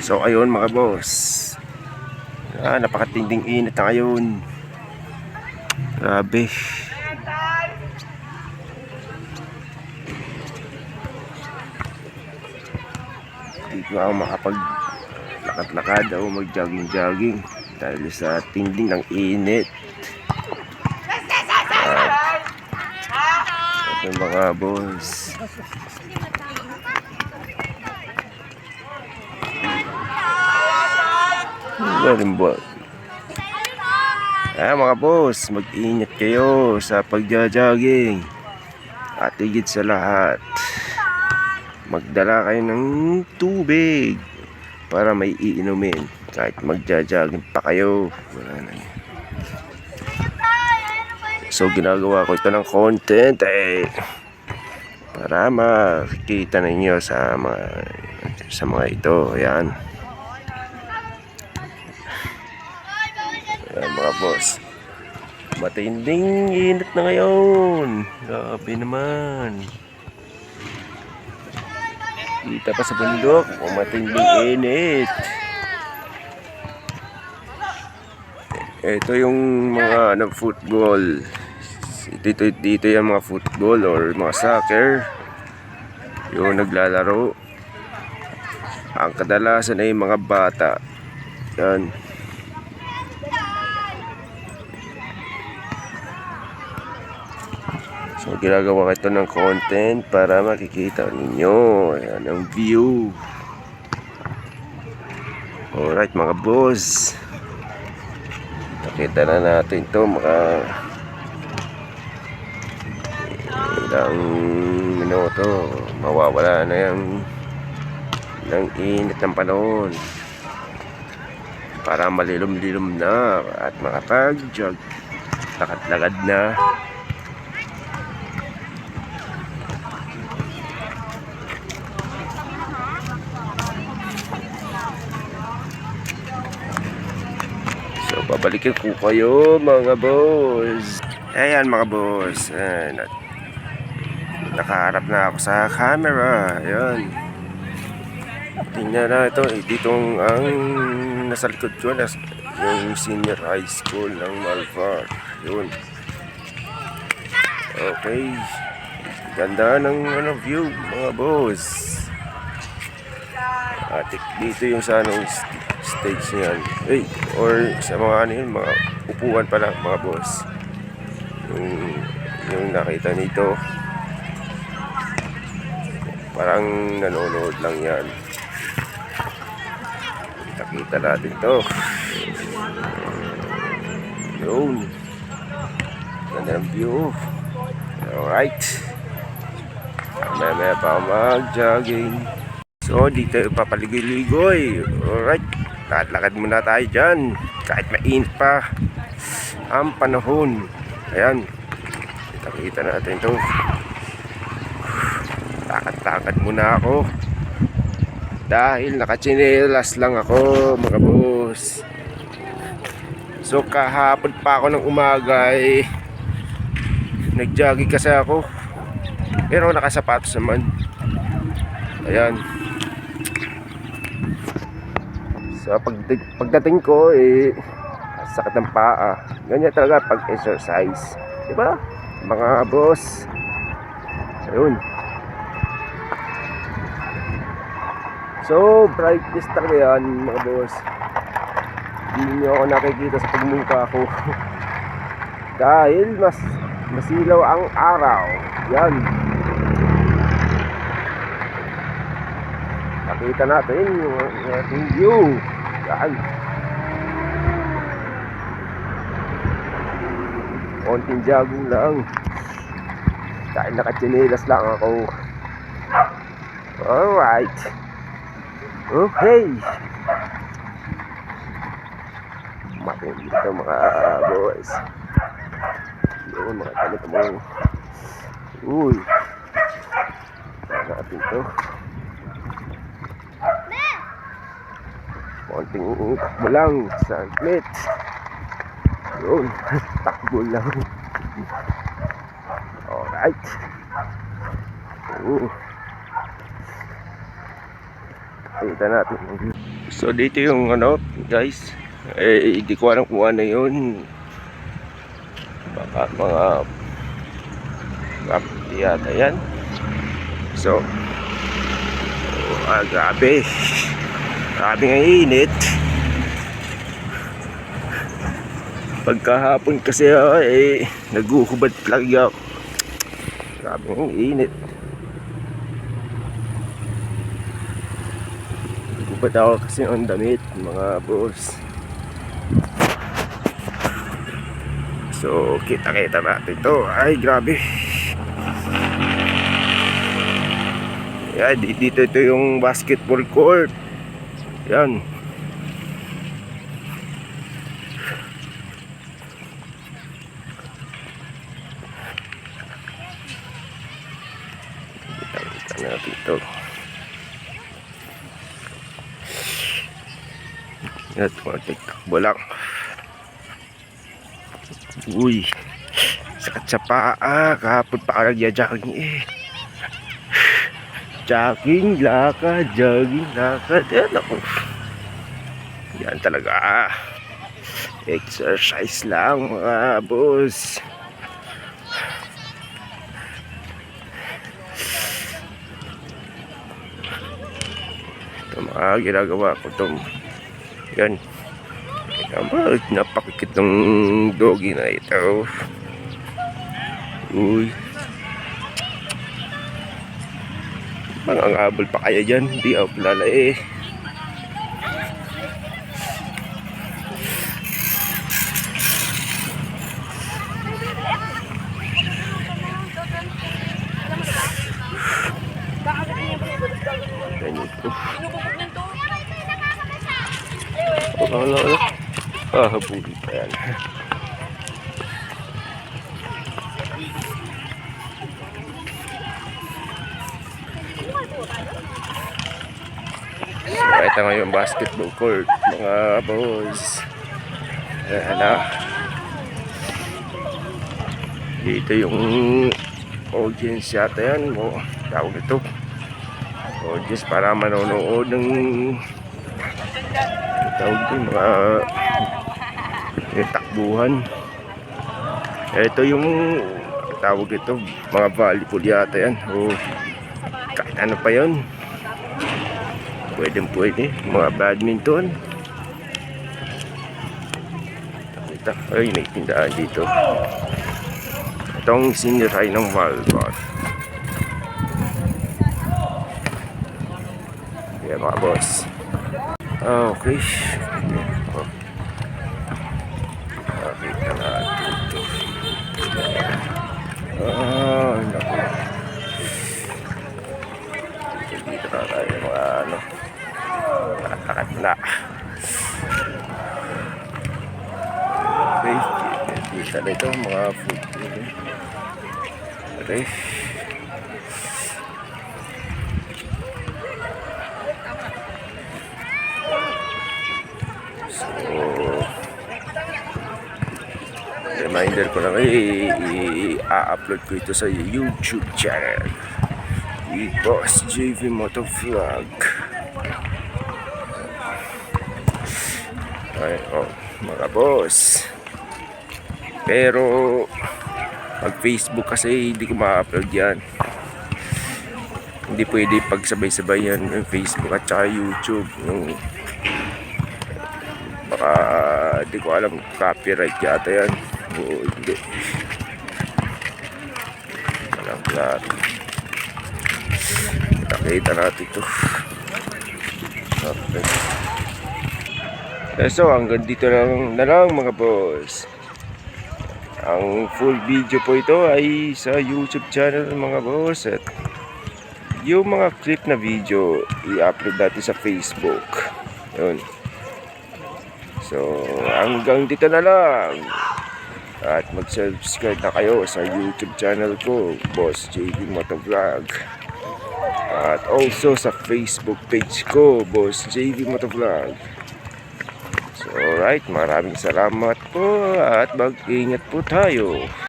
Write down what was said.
So ayun mga boss. Ah, napakatinding init ngayon. Grabe. Hindi ko ako makapag lakad-lakad o mag-jogging-jogging dahil sa tinding ng init. At ito mga boss. Galing ba? Ah, mga boss, mag-ingat kayo sa pagja-jogging. At higit sa lahat, magdala kayo ng tubig para may iinumin kahit magja-jogging pa kayo. Wala na. So ginagawa ko ito ng content eh para makikita ninyo sa mga sa mga ito. Ayan. Boss. Matinding init na ngayon. Grabe naman. Kita pa sa bundok. Oh, matinding init. Ito yung mga ano, football. Dito, dito yung mga football or mga soccer. Yung naglalaro. Ang kadalasan ay mga bata. Yan. So, ginagawa ko ito ng content para makikita ninyo. Ayan ang view. Alright mga boss. Nakita na natin to mga ilang minuto. Mawawala na yung ng init ng panahon. Para malilom-lilom na at makapag-jog. Lakad-lakad na. So, babalikin ko kayo mga boss. Ayan mga boss. Ayan. Nakaharap na ako sa camera. Ayan. Tingnan na ito. Eh, ditong ang nasa likod ko na yung senior high school ng Malvar. Yun. Okay. Ganda ng ano, view mga boss. At dito yung sa anong stage niyan. Eh, or sa mga ano yun, mga upuan pala mga boss. Yung, yung nakita nito. Parang nanonood lang yan. Kita natin to. Yun. Ganda ng view. Alright. Mamaya pa mag-jogging. So, dito papaligoy-ligoy. Alright. Lakad-lakad muna tayo dyan. Kahit mainit pa. Ang panahon. Ayan. Kita-kita natin to. Lakad-lakad muna ako. Dahil nakachinelas lang ako, mga boss. So, kahapon pa ako ng umaga eh. Nag-jogging kasi ako. Pero nakasapatos naman. Ayan. So pag pagdating ko eh sakit ng paa. Ganyan talaga pag exercise. 'Di ba? Mga boss. Ayun. So, brightness talaga yan, mga boss. Hindi niyo ako nakikita sa pagmumukha ko. Dahil mas masilaw ang araw. Yan. Nakita natin yung ating view. Yan. Konting jogging lang. Dahil nakachinelas lang ako. Alright. Okay. Matindi ito mga boys. Yun mga ganito mo. Uy. Saan natin Konting takbo lang sa glit. Yun, takbo lang. Alright. Oo. Kita natin. So dito yung ano guys, eh hindi ko alam kung ano yun. Baka mga Grabe yata yan. So, oh, ah, grabe. Grabe nga init. Pagkahapon kasi ah, eh, naguhubad lagi ako. Grabe nga init. Naguhubad ako kasi ang damit, mga boss. So, kita-kita natin to. Ay, grabe. Yan, di- dito ito yung basketball court. Yan. Kita natin ito. Yan, takbo lang. Uy, sakit sa paa. Kahapon pa ka nagja-jogging eh. Jogging, lakad, jogging, lakad. Yan ako. Yan talaga. Exercise lang mga boss. Ito mga ginagawa ko itong yan. Napakikit ng doggy na ito. Uy. Mangangabol pa kaya dyan. Hindi ako kilala eh. Ganyan po. Ano, ano, ano? Ah, habuli pa yan. Ito ngayon basketball court, mga boys. Ayan na. Dito yung audience yata yan. O, tawag ito. Audience para manonood ng tawag ito, mga takbuhan. Ito yung tawag ito, mga volleyball yata yan. O, kahit ano pa yun. Pwede pwede. Mga badminton. Ito. Ay, may tindahan dito. Itong high ng Malbon. Yan mga boss. Okay. Oh. Nakakat na. Okay. Dito na ito mga food. Okay. So, reminder ko lang eh, i-upload ko ito sa YouTube channel. With Boss JV Motovlog. Ay, oh, mga boss. Pero, pag Facebook kasi hindi ko ma-upload yan. Hindi pwede pagsabay-sabay yan yung Facebook at saka YouTube. Yung baka di ko alam copyright yata yan o hindi alam lahat nakita natin ito okay. Eh, so hanggang dito lang na lang mga boss ang full video po ito ay sa youtube channel mga boss at yung mga clip na video i-upload natin sa facebook yun So, hanggang dito na lang. At mag-subscribe na kayo sa YouTube channel ko, Boss JB Motovlog. At also sa Facebook page ko, Boss JB Motovlog. Alright, maraming salamat po at mag-ingat po tayo.